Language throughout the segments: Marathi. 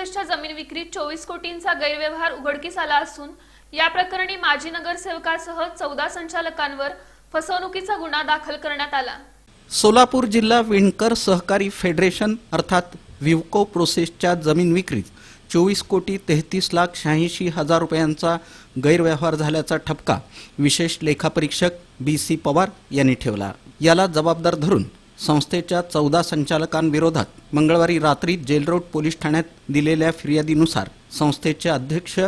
प्रोसेसच्या जमीन विक्रीत चोवीस कोटींचा गैरव्यवहार उघडकीस आला असून या प्रकरणी माजी नगरसेवकासह चौदा संचालकांवर फसवणुकीचा गुन्हा दाखल करण्यात आला. सोलापूर जिल्हा विणकर सहकारी फेडरेशन अर्थात विवको प्रोसेसच्या जमीन विक्रीत चोवीस कोटी तेहतीस लाख शहाऐंशी हजार रुपयांचा गैरव्यवहार झाल्याचा ठपका विशेष लेखापरीक्षक बी सी पवार यांनी ठेवला. याला जबाबदार धरून संस्थेच्या चौदा संचालकांविरोधात मंगळवारी रात्री जेल रोड पोलीस ठाण्यात दिलेल्या फिर्यादीनुसार संस्थेचे अध्यक्ष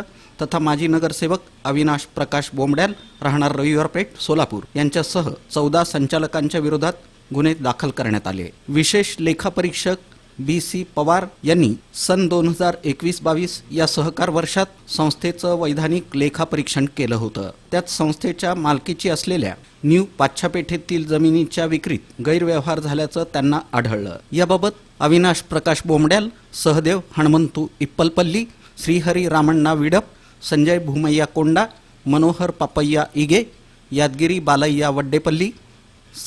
तथा माजी नगरसेवक अविनाश प्रकाश बोंबड्याल राहणार रविवारपेठ सोलापूर यांच्यासह चौदा संचालकांच्या विरोधात गुन्हे दाखल करण्यात आले. विशेष लेखापरीक्षक बी सी पवार यांनी सन दोन हजार एकवीस बावीस या सहकार वर्षात संस्थेचं वैधानिक लेखापरीक्षण केलं होतं. त्यात संस्थेच्या मालकीची असलेल्या न्यू पाच्छापेठेतील जमिनीच्या विक्रीत गैरव्यवहार झाल्याचं त्यांना आढळलं. याबाबत अविनाश प्रकाश बोंबड्याल सहदेव हणमंतू इप्पलपल्ली श्रीहरी रामण्णा विडप संजय भूमय्या कोंडा मनोहर पापय्या इगे यादगिरी बालय्या वड्डेपल्ली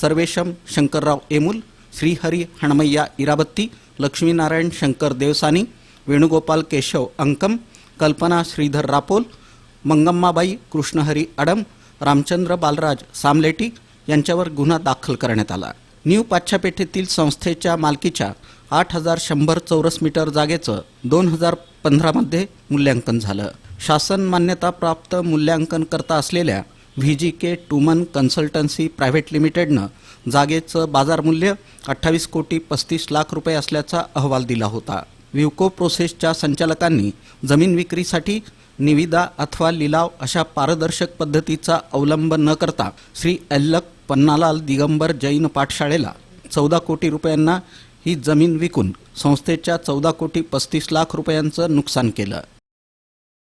सर्वेशम शंकरराव एमुल श्रीहरी हणमय्या इराबत्ती लक्ष्मीनारायण शंकर देवसानी वेणुगोपाल केशव अंकम कल्पना श्रीधर रापोल मंगम्माबाई कृष्णहरी अडम रामचंद्र बालराज सामलेटी यांच्यावर गुन्हा दाखल करण्यात आला न्यू पाच्छापेठेतील संस्थेच्या मालकीच्या आठ हजार शंभर चौरस मीटर जागेचं दोन हजार पंधरामध्ये मूल्यांकन झालं शासन मान्यताप्राप्त मूल्यांकनकर्ता असलेल्या व्ही जी के टुमन कन्सल्टन्सी प्रायव्हेट लिमिटेडनं जागेचं बाजारमूल्य अठ्ठावीस कोटी पस्तीस लाख रुपये असल्याचा अहवाल दिला होता. विवको प्रोसेसच्या संचालकांनी जमीन विक्रीसाठी निविदा अथवा लिलाव अशा पारदर्शक पद्धतीचा अवलंब न करता श्री अल्लक पन्नालाल दिगंबर जैन पाठशाळेला चौदा कोटी रुपयांना ही जमीन विकून संस्थेच्या चौदा कोटी पस्तीस लाख रुपयांचं नुकसान केलं.